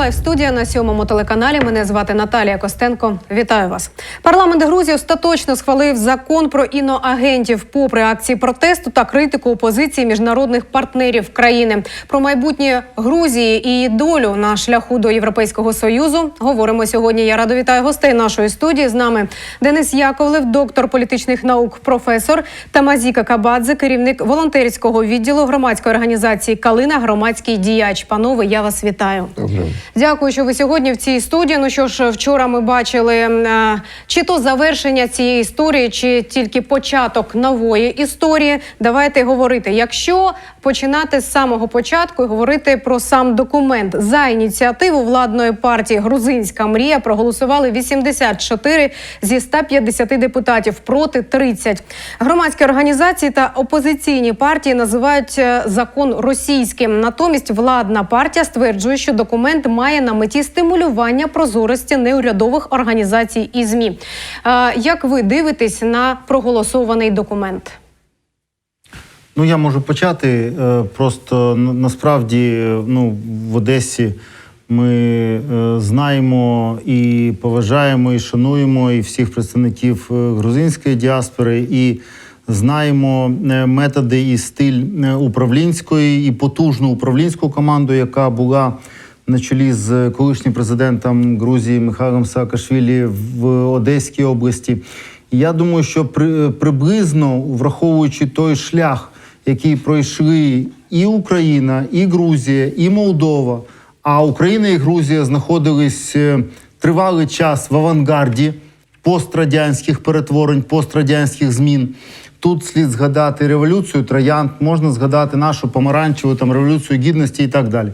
Це лайв студія на сьомому телеканалі. Мене звати Наталія Костенко. Вітаю вас. Парламент Грузії остаточно схвалив закон про іноагентів, попри акції протесту та критику опозиції міжнародних партнерів країни. Про майбутнє Грузії і її долю на шляху до Європейського союзу говоримо сьогодні. Я радо вітаю гостей нашої студії. З нами Денис Яковлев, доктор політичних наук, професор та Мазіка Кабадзе, керівник волонтерського відділу громадської організації Калина, громадський діяч. Панове, я вас вітаю. Добре. Дякую, що ви сьогодні в цій студії. Ну що ж, вчора ми бачили е, чи то завершення цієї історії, чи тільки початок нової історії. Давайте говорити. Якщо починати з самого початку і говорити про сам документ за ініціативу владної партії Грузинська мрія проголосували 84 зі 150 депутатів проти 30. Громадські організації та опозиційні партії називають е, закон російським. Натомість владна партія стверджує, що документ має на меті стимулювання прозорості неурядових організацій і змі. Як ви дивитесь на проголосований документ? Ну я можу почати. Е, Просто насправді ну, в Одесі ми е, знаємо і поважаємо, і шануємо і всіх представників е, грузинської діаспори, і знаємо методи і стиль управлінської і потужну управлінську команду, яка була на чолі з колишнім президентом Грузії Михайлом Саакашвілі в Одеській області. Я думаю, що при, приблизно враховуючи той шлях, який пройшли і Україна, і Грузія, і Молдова. А Україна і Грузія знаходились е, тривалий час в авангарді пострадянських перетворень, пострадянських змін. Тут слід згадати революцію троянд, можна згадати нашу помаранчеву там революцію гідності і так далі.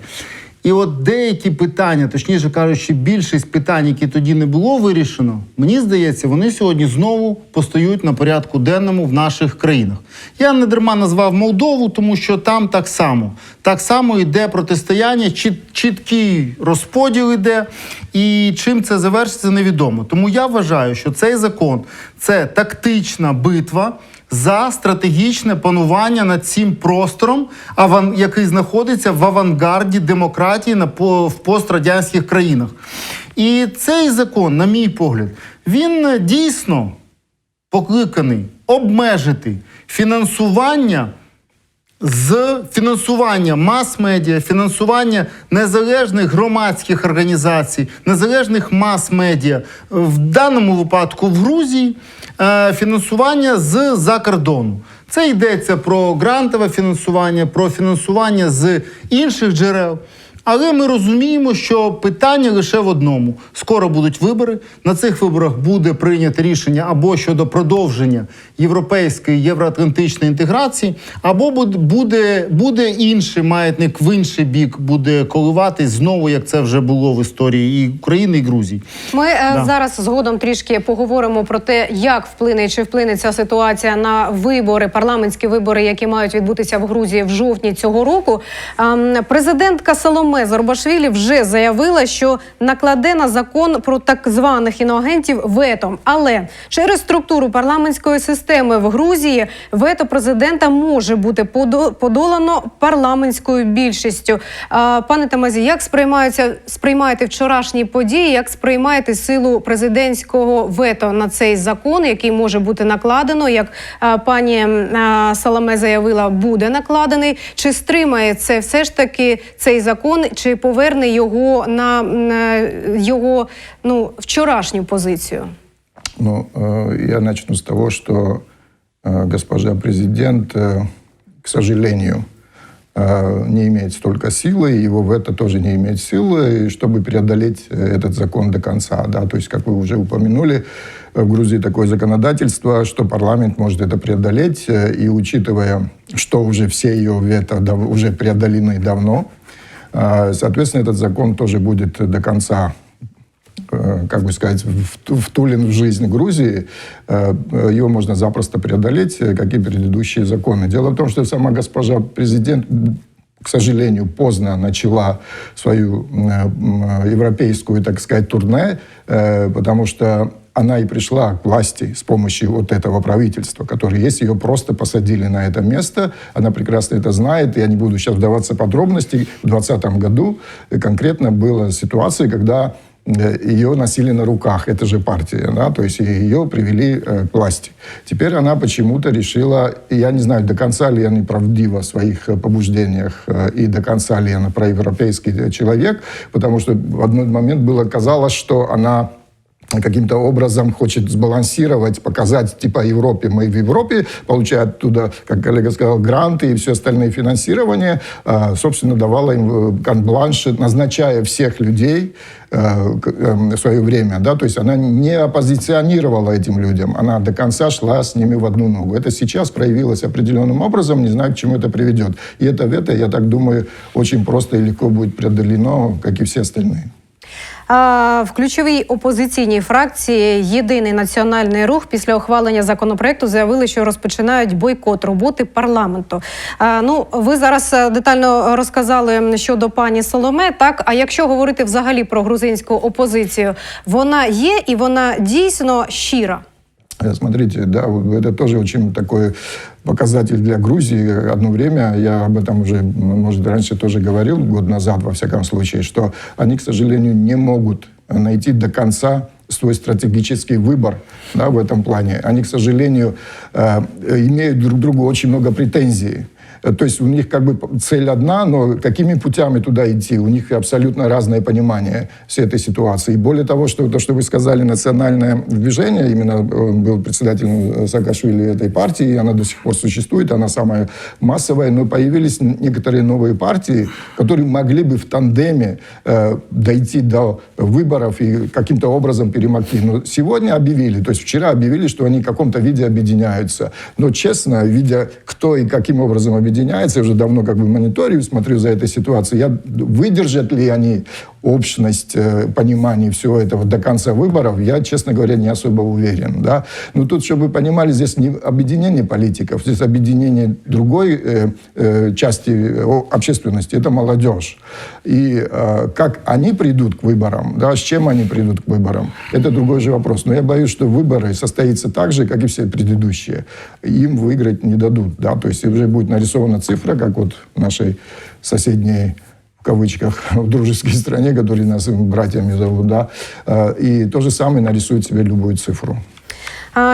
І от деякі питання, точніше кажучи, більшість питань, які тоді не було вирішено, мені здається, вони сьогодні знову постають на порядку денному в наших країнах. Я не дарма назвав Молдову, тому що там так само. Так само йде протистояння, чіт- чіткий розподіл іде, і чим це завершиться, невідомо. Тому я вважаю, що цей закон це тактична битва за стратегічне панування над цим простором, аван, який знаходиться в авангарді демократії на по, в пострадянських країнах. І цей закон, на мій погляд, він е, дійсно покликаний обмежити фінансування з фінансування мас-медіа, фінансування незалежних громадських організацій, незалежних мас-медіа, в даному випадку в Грузії е, фінансування з за кордону. Це йдеться про грантове фінансування, про фінансування з інших джерел. Але ми розуміємо, що питання лише в одному: скоро будуть вибори. На цих виборах буде прийнято рішення або щодо продовження європейської євроатлантичної інтеграції, або буде, буде, інший маятник в інший бік, буде коливатись знову, як це вже було в історії і України, і Грузії. Ми е, Да. зараз згодом трішки поговоримо про те, як вплине чи вплине ця ситуація на вибори, парламентські вибори, які мають відбутися в Грузії в жовтні цього року. Ем, Президентка Соломе Зорбашвілі вже заявила, що накладе на закон про так званих іноагентів вето. Але через структуру парламентської системи в Грузії вето президента може бути подо- подолано парламентською більшістю. Пане Тамазі, як сприймаються сприймаєте вчорашні події? Як сприймаєте силу президентського вето на цей закон, який може бути накладено? Як пані Саламе заявила, буде накладений? Чи стримає це все ж таки цей закон? Чи поверне його на е, його ну вчорашню позицію? Ну, э, я начну с того, что э, госпожа президент, э, к сожалению, э, не имеет столько силы, его вето тоже не имеет силы, чтобы преодолеть э, этот закон до конца. Да? То есть, как вы уже упомянули, э, в Грузии такое законодательство, что парламент может это преодолеть, э, и учитывая, что уже все ее вето уже преодолены давно, э, соответственно, этот закон тоже будет до конца э, как бы сказать, втулен в жизнь Грузии, э, э, его можно запросто преодолеть, как и предыдущие законы. Дело в том, что сама госпожа президент, к сожалению, поздно начала свою европейскую, так сказать, турне, потому что она и пришла к власти с помощью вот этого правительства, которое есть. Ее просто посадили на это место. Она прекрасно это знает. Я не буду сейчас вдаваться в подробности. В 2020 году конкретно была ситуация, когда э, ее носили на руках, это же партия, да, то есть ее привели э, к власти. Теперь она почему-то решила, я не знаю, до конца ли она правдива в своих э, побуждениях и до конца ли она проевропейский человек, потому что в один момент было казалось, что она каким-то образом хочет сбалансировать, показать, типа, Европе, мы в Европе, получая оттуда, как коллега сказал, гранты и все остальные финансирования, а, собственно, давала им э, кант-бланш, назначая всех людей э, эм, в свое время, да, то есть она не оппозиционировала этим людям, она до конца шла с ними в одну ногу. Это сейчас проявилось определенным образом, не знаю, к чему это приведет. И это вето, я так думаю, очень просто и легко будет преодолено, как и все остальные. В ключовій опозиційній фракції Єдиний національний рух після ухвалення законопроекту заявили, що розпочинають бойкот роботи парламенту. Ну, ви зараз е, детально розказали щодо пані Соломе. Так, а якщо говорити взагалі про грузинську опозицію, вона є і вона дійсно щира. Э, Смотрите, да, это тоже очень такой показатель для Грузии. Одно время, я об этом уже, может, раньше тоже говорил, год назад, во всяком случае, что они, к сожалению, не могут найти до конца свой стратегический выбор да, в этом плане. Они, к сожалению, э, имеют друг к другу очень много претензий. Э, То есть у них как бы цель одна, но какими путями туда идти? У них абсолютно разное понимание всей этой ситуации. И более того, что то, что вы сказали, национальное движение, именно он был председателем э, Саакашвили этой партии, и она до сих пор существует, она самая массовая, но появились некоторые новые партии, которые могли бы в тандеме э, дойти до выборов и каким-то образом перемогти. Но сегодня объявили, то есть вчера объявили, что они в каком-то виде объединяются. Но честно, видя, кто и каким образом объединяется, я уже давно как бы мониторю, смотрю за этой ситуацией, я, выдержат ли они общность э, понимания всего этого до конца выборов, я, честно говоря, не особо уверен. Да? Но тут, чтобы вы понимали, здесь не объединение политиков, здесь объединение другой э, э, части э, общественности, это молодежь. И э, как они придут к выборам, да, с чем они придут к выборам, это другой же вопрос. Но я боюсь, что выборы состоятся так же, как и все предыдущие. Им выиграть не дадут. Да? То есть уже будет нарисована цифра, как вот в нашей соседней в кавычках, в дружеской стране, которые нас братьями зовут, да, Э, и то же самое нарисует себе любую цифру.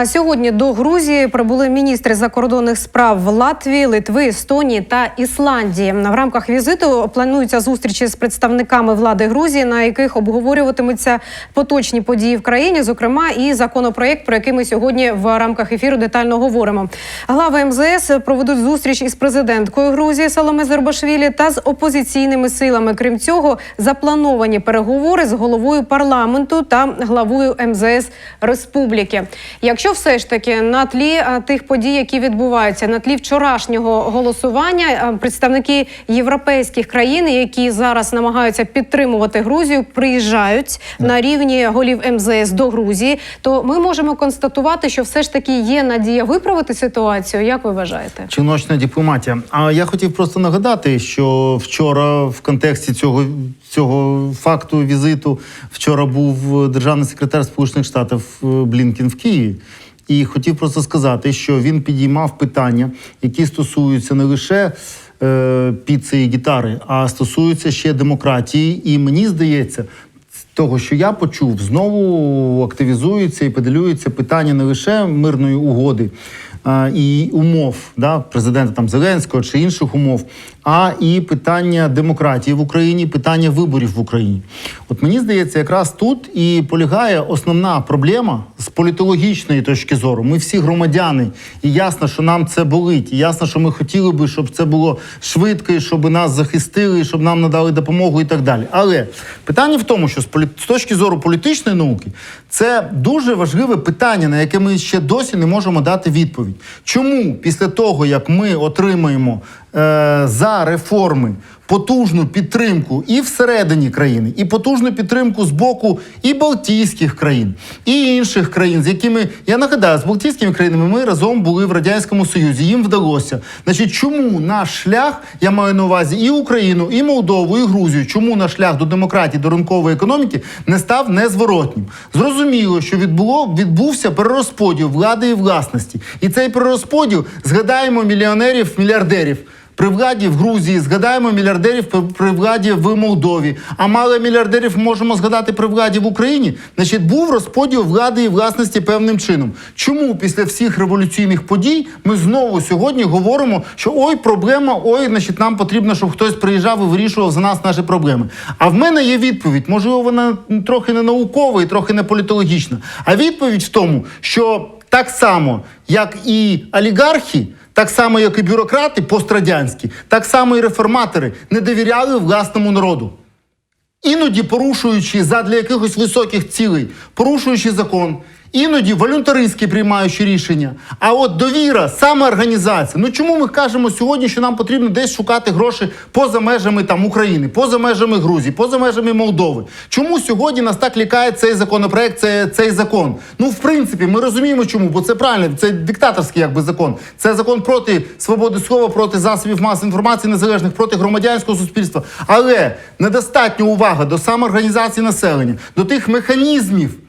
Сьогодні до Грузії прибули міністри закордонних справ Латвії, Литви, Естонії та Ісландії. В рамках візиту плануються зустрічі з представниками влади Грузії, на яких обговорюватимуться поточні події в країні, зокрема і законопроєкт, про який ми сьогодні в рамках ефіру детально говоримо. Глави МЗС проведуть зустріч із президенткою Грузії Саломе Зербашвілі та з опозиційними силами. Крім цього, заплановані переговори з головою парламенту та главою МЗС Республіки. Якщо все ж таки на тлі тих подій, які відбуваються, на тлі вчорашнього голосування, представники європейських країн, які зараз намагаються підтримувати Грузію, приїжджають на рівні голів МЗС до Грузії, то ми можемо констатувати, що все ж таки є надія виправити ситуацію. Як ви вважаєте? Чиночна дипломатія. А я хотів просто нагадати, що вчора в контексті цього, цього факту візиту вчора був державний секретар Сполучених Штатів е, Блінкен в Києві. І хотів просто сказати, що він підіймав питання, які стосуються не лише е, піци і гітари, а стосуються ще демократії. І мені здається, того, що я почув, знову активізується і педалюється питання не лише мирної угоди і умов да, президента там Зеленського чи інших умов, а і питання демократії в Україні, питання виборів в Україні. От мені здається, якраз тут і полягає основна проблема з політологічної точки зору. Ми всі громадяни, і ясно, що нам це болить. І ясно, що ми хотіли би, щоб це було швидко, і щоб нас захистили, щоб нам надали допомогу і так далі. Але питання в тому, що з полі- з точки зору політичної науки це дуже важливе питання, на яке ми ще досі не можемо дати відповідь. Чому після того, як ми отримаємо за реформи потужну підтримку і всередині країни, і потужну підтримку з боку і Балтійських країн, і інших країн, з якими я нагадаю, з Балтійськими країнами ми разом були в радянському союзі. Їм вдалося. Значить, чому наш шлях, я маю на увазі і Україну, і Молдову, і Грузію, чому наш шлях до демократії, до ринкової економіки не став незворотнім? Зрозуміло, що відбуло відбувся перерозподіл влади і власності, і цей перерозподіл згадаємо мільйонерів, мільярдерів. При владі в Грузії згадаємо мільярдерів при- владі в Молдові. А мало мільярдерів можемо згадати при владі в Україні. Значить, був розподіл влади і власності певним чином. Чому після всіх революційних подій ми знову сьогодні говоримо, що ой, проблема, ой, значить, нам потрібно, щоб хтось приїжджав і вирішував за нас наші проблеми. А в мене є відповідь. Можливо, вона трохи не наукова і трохи не політологічна. А відповідь в тому, що так само, як і олігархи. Так само, як і бюрократи пострадянські, так само і реформатори не довіряли власному народу. Іноді порушуючи задля якихось високих цілей, порушуючи закон, іноді волюнтаристськи приймаючи рішення. А от довіра, самоорганізація. Ну чому ми кажемо сьогодні, що нам потрібно десь шукати гроші поза межами там України, поза межами Грузії, поза межами Молдови? Чому сьогодні нас так лякає цей законопроект, цей, цей закон? Ну, в принципі, ми розуміємо, чому, бо це правильно, це диктаторський якби закон. Це закон проти свободи слова, проти засобів масової інформації незалежних, проти громадянського суспільства. Але недостатньо увага до самоорганізації населення, до тих механізмів.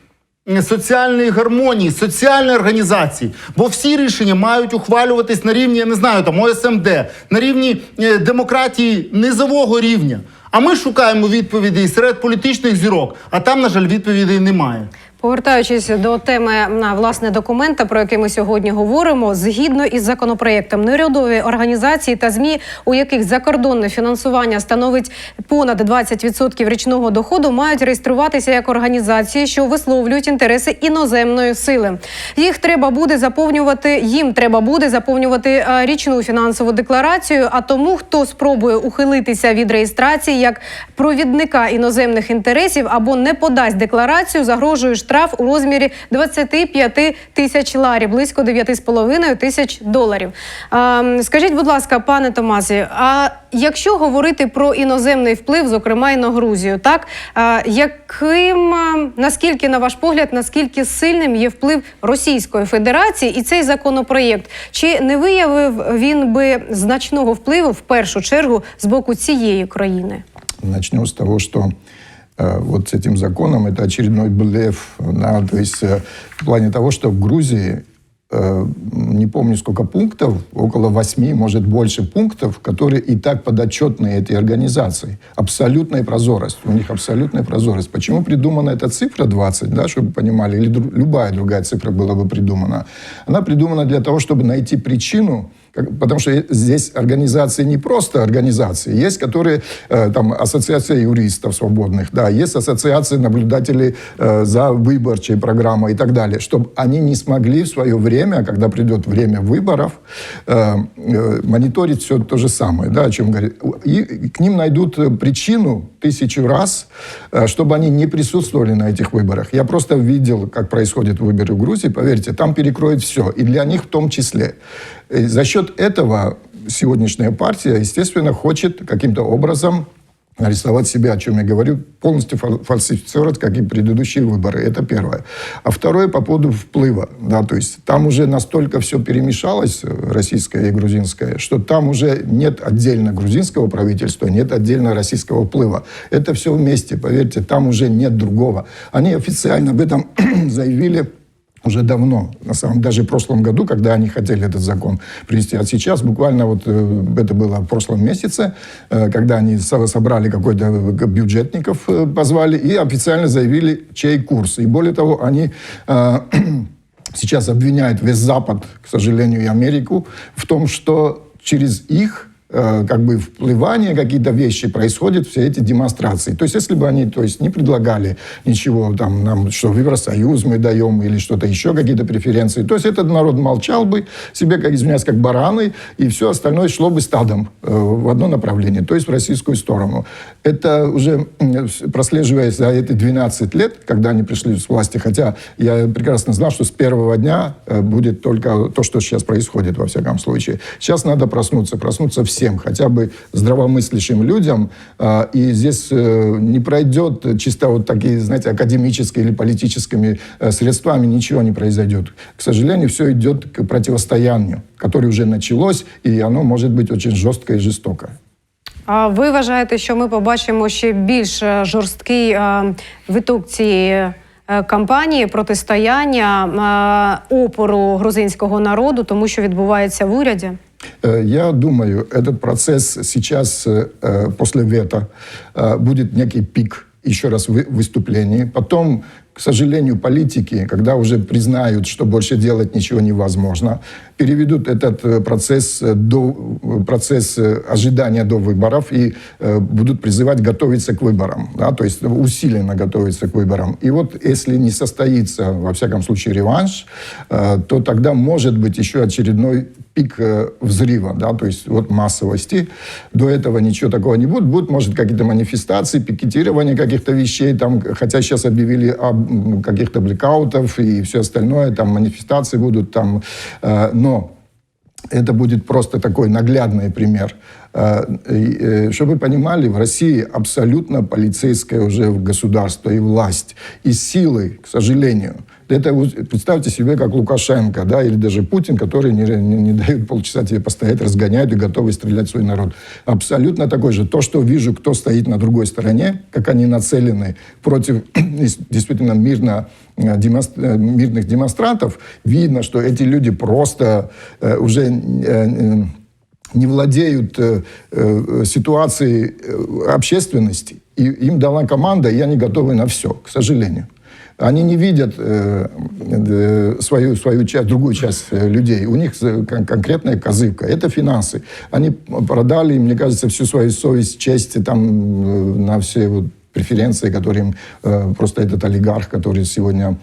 Соціальної гармонії, соціальної організації, бо всі рішення мають ухвалюватись на рівні, я не знаю, там ОСМД, на рівні е, демократії низового рівня. А ми шукаємо відповідей серед політичних зірок, а там, на жаль, відповідей немає. Повертаючись до теми на власне документа, про який ми сьогодні говоримо, згідно із законопроєктом, неурядові організації та змі, у яких закордонне фінансування становить понад 20% річного доходу, мають реєструватися як організації, що висловлюють інтереси іноземної сили. Їх треба буде заповнювати. Їм треба буде заповнювати е, річну фінансову декларацію. А тому, хто спробує ухилитися від реєстрації як провідника іноземних інтересів або не подасть декларацію, загрожує штраф у розмірі 25 тисяч ларів, близько 9,5 тисяч доларів. Скажіть, будь ласка, пане Томасі, а якщо говорити про іноземний вплив, зокрема і на Грузію, так яким наскільки, на ваш погляд, наскільки сильним є вплив Російської Федерації і цей законопроєкт? Чи не виявив він би значного впливу в першу чергу з боку цієї країни? Начнем с того, что вот с этим законом это очередной блеф. Да, то есть э, в плане того, что в Грузии э, не помню сколько пунктов, около восьми, может больше пунктов, которые и так подотчетны этой организации. Абсолютная прозорость. У них абсолютная прозорость. Почему придумана эта цифра 20, да, чтобы понимали, или дру- любая другая цифра была бы придумана? Она придумана для того, чтобы найти причину, как- потому что здесь организации не просто организации, есть, которые, э, там, ассоциация юристов свободных, да, есть ассоциации наблюдателей э, за выборчей программой и так далее, чтобы они не смогли в свое время, когда придет время выборов, э, э, мониторить все то же самое, да, о чем говорит. И к ним найдут э, причину тысячу раз, э, чтобы они не присутствовали на этих выборах. Я просто видел, как происходят выборы в Грузии, поверьте, там перекроют все, и для них в том числе. И за счет этого сегодняшняя партия, естественно, хочет каким-то образом арестовать себя, о чем я говорю, полностью фал- фальсифицировать, как и предыдущие выборы. Это первое. А второе по поводу вплыва. Да, то есть там уже настолько все перемешалось, э, российское и грузинское, что там уже нет отдельно грузинского правительства, нет отдельно российского вплыва. Это все вместе, поверьте, там уже нет другого. Они официально об этом заявили уже давно, на самом даже в прошлом году, когда они хотели этот закон привести. А сейчас, буквально вот э, это было в прошлом месяце, э, когда они со- собрали какой-то э, бюджетников, позвали и официально заявили, чей курс. И более того, они сейчас обвиняют весь Запад, к сожалению, и Америку в том, что через их как бы вплывание, какие-то вещи происходят, все эти демонстрации. То есть, если бы они то есть, не предлагали ничего, там, нам, что Евросоюз мы даем или что-то еще, какие-то преференции, то есть этот народ молчал бы себе, как извиняюсь, как бараны, и все остальное шло бы стадом э, в одно направление, то есть в российскую сторону. Это уже прослеживаясь за эти 12 лет, когда они пришли с власти, хотя я прекрасно знал, что с первого дня э, будет только то, что сейчас происходит, во всяком случае. Сейчас надо проснуться, проснуться всем всем, хотя бы здравомыслящим людям. А, И здесь э, не пройдет чисто вот такие, знаете, академическими или политическими э, средствами, ничего не произойдет. К сожалению, все идет к противостоянию, которое уже началось, и оно может быть очень жесткое и жестокое. А ви вважаєте, що ми побачимо ще більш е, жорсткий е, виток цієї е, кампанії протистояння е, опору грузинського народу, тому що відбувається в уряді? Э, Я думаю, этот процесс сейчас э, э, после вето будет некий пик еще раз вы- выступлений. Потом, к сожалению, политики, когда уже признают, что больше делать ничего невозможно, переведут этот процесс до процесс ожидания до выборов и будут призывать готовиться к выборам, да, то есть усиленно готовиться к выборам. И вот если не состоится, во всяком случае, реванш, то тогда может быть еще очередной пик э, взрыва, да, то есть вот массовости. До этого ничего такого не будет. Будут, может, какие-то манифестации, пикетирование каких-то вещей, там, хотя сейчас объявили об м, каких-то блекаутов и все остальное, там манифестации будут, там, э, но это будет просто такой наглядный пример. Э, и, э, Чтобы вы понимали, в России абсолютно полицейское уже государство и власть. И силы, к сожалению. Это представьте себе, как Лукашенко, да, или даже Путин, который не, не, не дают полчаса тебе постоять, разгоняют и готовы стрелять в свой народ. Абсолютно такой же. То, что вижу, кто стоит на другой стороне, как они нацелены против действительно мирно э, демонстр- э, мирных демонстрантов, видно, что эти люди просто э, уже э, э, не владеют э, э, ситуацией э, общественности. И им дала команда, и они готовы на все, к сожалению. Они не видят э, э, свою, свою часть, другую часть э, людей. У них э, кон- конкретная козывка. Это финансы. Они продали, мне кажется, всю свою совесть, честь э, там, э, на все вот преференции, которые им э, просто этот олигарх, который сегодня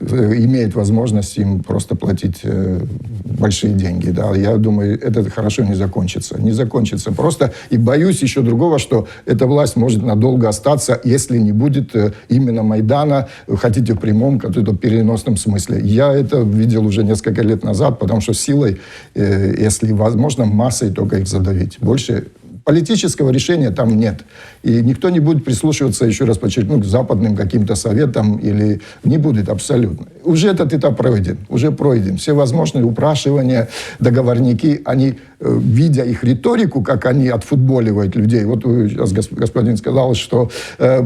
э, имеет возможность им просто платить э, большие деньги. Да. Я думаю, это хорошо не закончится. Не закончится просто. И боюсь еще другого, что эта власть может надолго остаться, если не будет именно Майдана, хотите в прямом, каком-то переносном смысле. Я это видел уже несколько лет назад, потому что силой, если возможно, массой только их задавить. Больше Политического решения там нет. И никто не будет прислушиваться, еще раз подчеркну, к западным каким-то советам или не будет абсолютно. Уже этот этап пройден, уже пройден. Все возможные упрашивания, договорники, они, э, видя их риторику, как они отфутболивают людей. Вот сейчас гос- господин сказал, что э,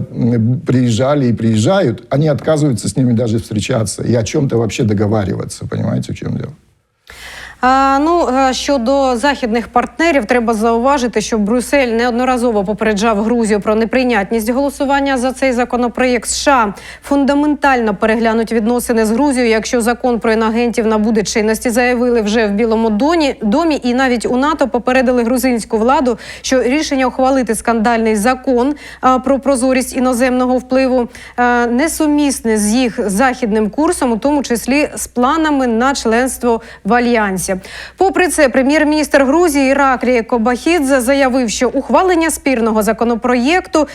приезжали и приезжают, они отказываются с ними даже встречаться и о чем-то вообще договариваться. Понимаете, в чем дело? А, ну е, щодо західних партнерів, треба зауважити, що Брюссель неодноразово попереджав Грузію про неприйнятність голосування за цей законопроєкт. США фундаментально переглянуть відносини з Грузією, якщо закон про інагентів набуде чинності, заявили вже в Білому доні домі, і навіть у НАТО попередили грузинську владу, що рішення ухвалити скандальний закон а, про прозорість іноземного впливу а, несумісне з їх західним курсом, у тому числі з планами на членство в альянсі. Попри це, прем'єр-міністр Грузії Іраклі Кобахідзе заявив, що ухвалення спірного законопроєкту,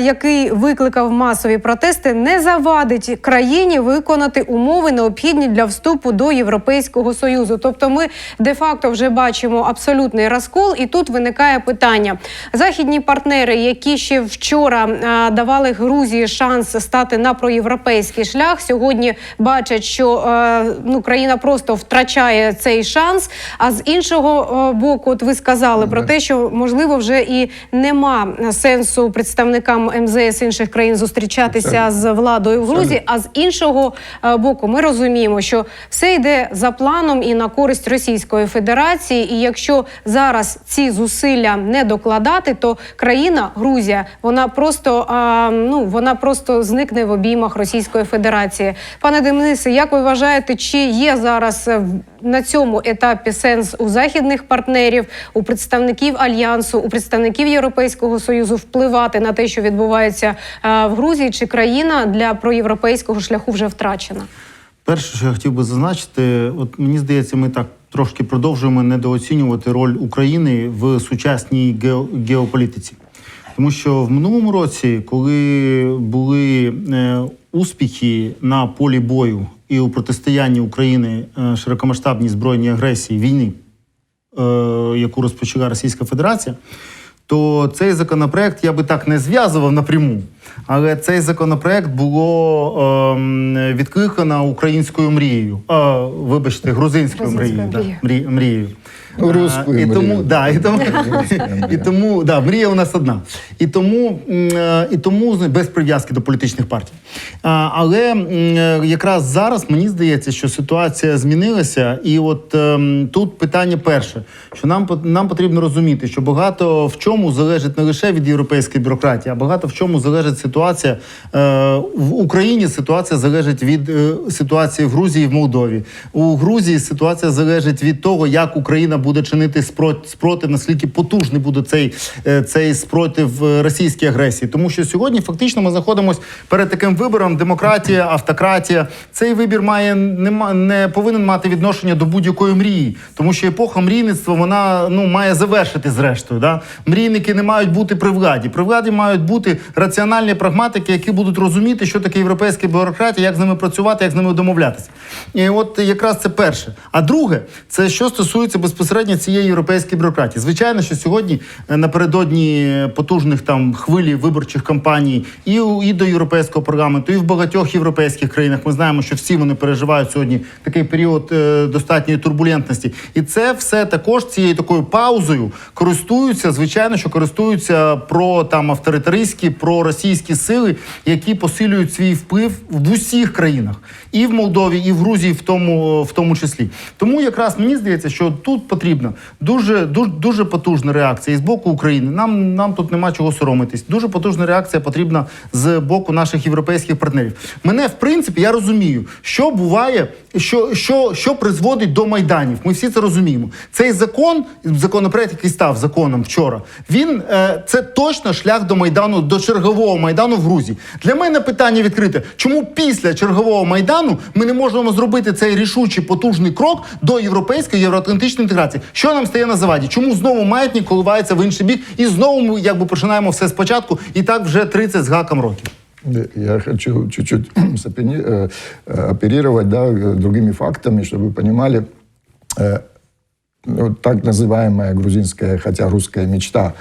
який викликав масові протести, не завадить країні виконати умови, необхідні для вступу до Європейського союзу. Тобто, ми де-факто вже бачимо абсолютний розкол, і тут виникає питання: західні партнери, які ще вчора давали Грузії шанс стати на проєвропейський шлях, сьогодні бачать, що е, ну країна просто втрачає цей шанс. А з іншого е, боку, от ви сказали про те, що можливо вже і нема сенсу представникам МЗС інших країн зустрічатися з владою в Грузії. А з іншого е, боку, ми розуміємо, що все йде за планом і на користь Російської Федерації. І якщо зараз ці зусилля не докладати, то країна Грузія вона просто а, ну вона просто зникне в обіймах Російської Федерації. Пане Денисе, як ви вважаєте, чи є зараз е, на цьому етапі сенс у західних партнерів, у представників альянсу, у представників Європейського союзу впливати на те, що відбувається е, в Грузії, чи країна для проєвропейського шляху вже втрачена? Перше, що я хотів би зазначити, от мені здається, ми так трошки продовжуємо недооцінювати роль України в сучасній гео- геополітиці. Тому що в минулому році, коли були е, успіхи на полі бою і у протистоянні України е, широкомасштабній збройній агресії війни, е, яку розпочала Російська Федерація, то цей законопроект я би так не зв'язував напряму. Але цей законопроект було ем, відкликано українською мрією. Вибачте, грузинською Грузинською мрією. Да, мрією. Русскую і тому, да, і тому, і тому да, мрія у нас одна. І тому, е, і тому без прив'язки до політичних партій. Але е, якраз зараз мені здається, що ситуація змінилася, і от ем, тут питання перше, що нам нам потрібно розуміти, що багато в чому залежить не лише від європейської бюрократії, а багато в чому залежить ситуація е, в Україні. Ситуація залежить від ситуації в Грузії і в Молдові. У Грузії ситуація залежить від того, як Україна буде чинити спротив, наскільки потужний буде цей, е, цей спротив е, російській агресії. Тому що сьогодні фактично ми знаходимося перед таким вибором: демократія, автократія. Цей вибір має не, не повинен мати відношення до будь-якої мрії, тому що епоха мрійництва вона ну має завершити зрештою. Да? Мрійники не мають бути при владі. При владі мають бути раціональні прагматики, які будуть розуміти, що таке європейська бюрократія, як з ними працювати, як з ними домовлятися. І от якраз це перше. А друге, це що стосується безпосередньо цієї європейської бюрократії. Звичайно, що сьогодні е, напередодні потужних там хвилі виборчих кампаній і, і до європейського парламенту, і в багатьох європейських країнах. Ми знаємо, що всі вони переживають сьогодні такий період е, достатньої турбулентності. І це все також цією такою паузою користуються, звичайно, що користуються про там авторитаристські, про російські сили, які посилюють свій вплив в усіх країнах, і в Молдові, і в Грузії, в тому, в тому числі. Тому якраз мені здається, що тут потрібна дуже дуже дуже потужна реакція і з боку України. Нам нам тут нема чого соромитись. Дуже потужна реакція потрібна з боку наших європейських партнерів. Мене в принципі я розумію, що буває, що, що, що призводить до майданів. Ми всі це розуміємо. Цей закон, законопроект, який став законом вчора, він е, це точно шлях до майдану, до чергового майдану в Грузії. Для мене питання відкрите: чому після чергового майдану ми не можемо зробити цей рішучий потужний крок до європейської євроатлантичної інтеграції? Що нам стає на заваді? Чому знову маятник коливається в інший бік, і знову ми якби починаємо все спочатку, і так вже 30 з гаком років. Я хочу чуть-чуть сопени- э, э, оперировать да, э, другими фактами, чтобы вы понимали, э, ну, так называемая грузинская, хотя русская мечта,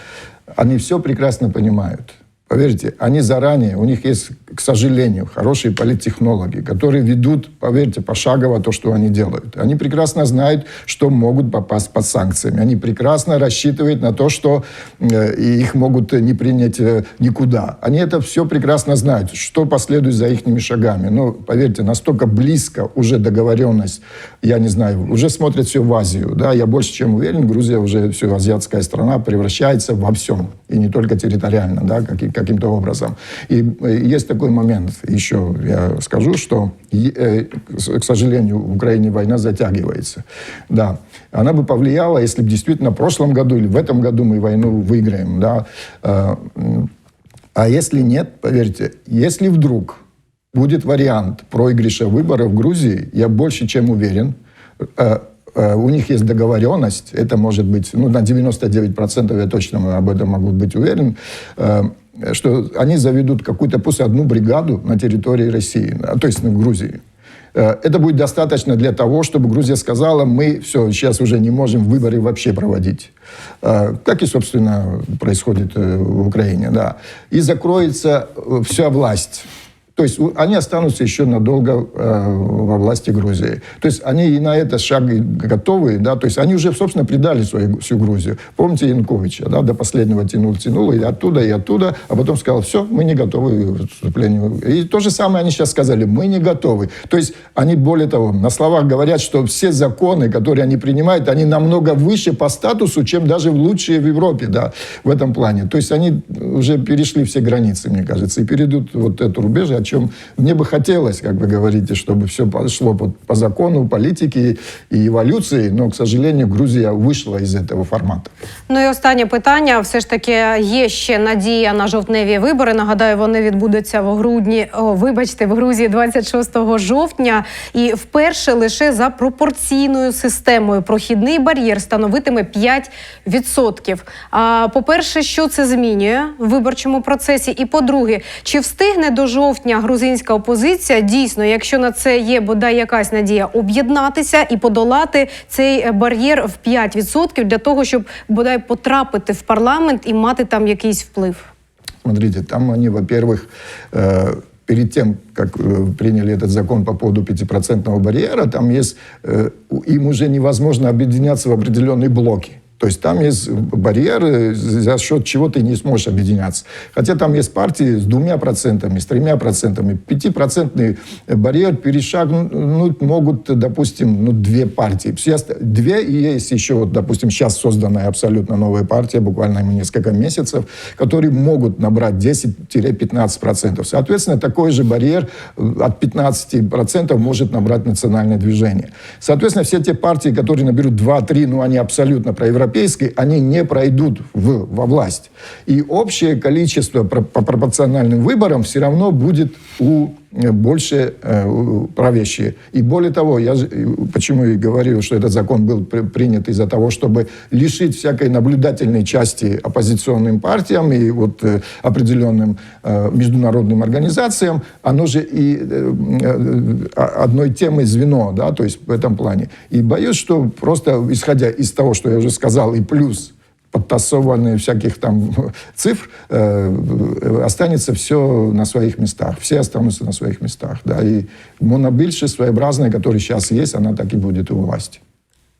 они все прекрасно понимают. Поверьте, они заранее, у них есть, к сожалению, хорошие политтехнологи, которые ведут, поверьте, пошагово то, что они делают. Они прекрасно знают, что могут попасть под санкциями. Они прекрасно рассчитывают на то, что э, их могут не принять э, никуда. Они это все прекрасно знают, что последует за их шагами. Но, поверьте, настолько близко уже договоренность, я не знаю, уже смотрят все в Азию. Да? Я больше чем уверен, Грузия уже все азиатская страна превращается во всем. И не только территориально, да, каки- каким-то образом. И э, есть такой момент, еще я скажу, что, э, к сожалению, в Украине война затягивается. Да. Она бы повлияла, если бы действительно в прошлом году или в этом году мы войну выиграем. Да. Э, А если нет, поверьте, если вдруг будет вариант проигрыша выборов в Грузии, я больше чем уверен, э, у них есть договоренность, это может быть, ну, на 99% я точно об этом могу быть уверен, что они заведут какую-то, пусть одну бригаду на территории России, а, то есть в Грузии. Э, Это будет достаточно для того, чтобы Грузия сказала, мы все, сейчас уже не можем выборы вообще проводить. Э, Как и, собственно, происходит э, в Украине, да. И закроется э, вся власть. То есть они останутся еще надолго э, во власти Грузии. То есть они и на этот шаг готовы, да, то есть они уже, собственно, предали свою, всю Грузию. Помните Януковича, да, до последнего тянул, тянул, и оттуда, и оттуда, а потом сказал, все, мы не готовы к вступлению. И то же самое они сейчас сказали, мы не готовы. То есть они, более того, на словах говорят, что все законы, которые они принимают, они намного выше по статусу, чем даже лучшие в Европе, да, в этом плане. То есть они уже перешли все границы, мне кажется, и перейдут вот эту рубеж, чем мне бы хотелось, как вы говорите, чтобы все пошло по, по закону, политике и эволюции, но, к сожалению, Грузия вышла из этого формата. Ну і останнє питання. Все ж таки є ще надія на жовтневі вибори. Нагадаю, вони відбудуться в грудні. О, вибачте, в Грузії 26 жовтня. І вперше лише за пропорційною системою прохідний бар'єр становитиме 5%. А по-перше, що це змінює в виборчому процесі? І по-друге, чи встигне до жовтня сьогоднішня грузинська опозиція дійсно, якщо на це є бодай якась надія, об'єднатися і подолати цей е, бар'єр в 5% для того, щоб бодай потрапити в парламент і мати там якийсь вплив? Смотрите, там они, во-первых, э, перед тем, как э, приняли этот закон по поводу 5% барьера, там есть, э, у- им уже невозможно объединяться в определенные блоки. То есть там есть барьеры, за счет чего ты не сможешь объединяться. Хотя там есть партии с двумя процентами, с тремя процентами. Пятипроцентный барьер перешагнуть могут, допустим, ну, две партии. Оста- Две и есть еще, вот, допустим, сейчас созданная абсолютно новая партия, буквально несколько месяцев, которые могут набрать 10-15%. Соответственно, такой же барьер э, от 15% может набрать национальное движение. Соответственно, все те партии, которые наберут 2-3, ну, они абсолютно проевропейские, они не пройдут в, во власть. И общее количество про- по пропорциональным выборам все равно будет у э, больше э, правящие. И более того, я почему и говорил, что этот закон был при- принят из-за того, чтобы лишить всякой наблюдательной части оппозиционным партиям и вот э, определенным э, международным организациям, оно же и одной темой звено, да, то есть в этом плане. И боюсь, что просто исходя из того, что я уже сказал, и плюс подтасованные всяких там цифр, э, останется все на своих местах. Все останутся на своих местах. Да. И монобильше своеобразная, которая сейчас есть, она так и будет у власти.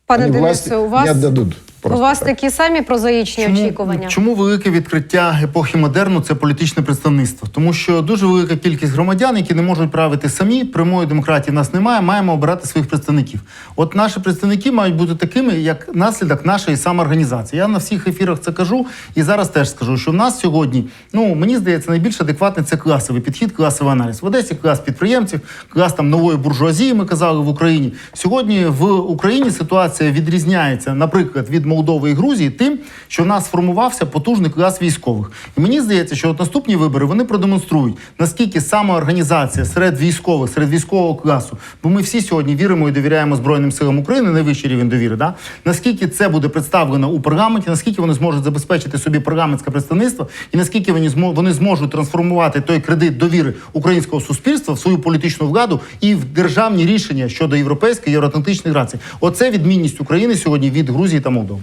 Пане Они Денисе, у не вас отдадут. У вас так. такі самі прозаїчні очікування? Чому велике відкриття епохи модерну це політичне представництво? Тому що дуже велика кількість громадян, які не можуть правити самі, прямої демократії в нас немає, маємо обирати своїх представників. От наші представники мають бути такими, як наслідок нашої самоорганізації. Я на всіх ефірах це кажу і зараз теж скажу, що в нас сьогодні, ну мені здається, найбільш адекватний це класовий підхід, класовий аналіз. В Одесі клас підприємців, клас там нової буржуазії. Ми казали в Україні. Сьогодні в Україні ситуація відрізняється, наприклад, від Молдови і Грузії, тим, що в нас сформувався потужний клас військових. І мені здається, що от наступні вибори вони продемонструють, наскільки самоорганізація серед військових, серед військового класу, бо ми всі сьогодні віримо і довіряємо Збройним силам України, найвищий рівень довіри. Да? Наскільки це буде представлено у парламенті, наскільки вони зможуть забезпечити собі парламентське представництво, і наскільки вони вони зможуть трансформувати той кредит довіри українського суспільства в свою політичну владу і в державні рішення щодо європейської євроатлантичної рації. Оце відмінність України сьогодні від Грузії та Молдови.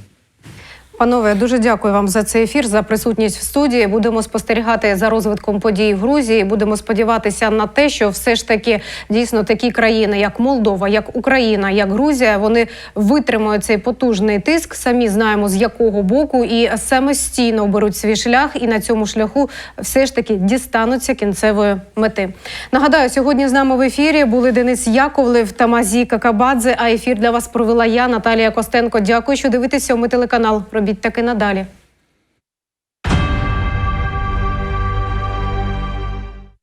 Панове, дуже дякую вам за цей ефір, за присутність в студії. Будемо спостерігати за розвитком подій в Грузії. Будемо сподіватися на те, що все ж таки дійсно такі країни, як Молдова, як Україна, як Грузія, вони витримають цей потужний тиск. Самі знаємо з якого боку, і самостійно оберуть свій шлях, і на цьому шляху все ж таки дістануться кінцевої мети. Нагадаю, сьогодні з нами в ефірі були Денис Яковлев та Мазі Какабадзе. А ефір для вас провела я, Наталія Костенко. Дякую, що дивитеся. Ми телеканал. Робіть таки надалі.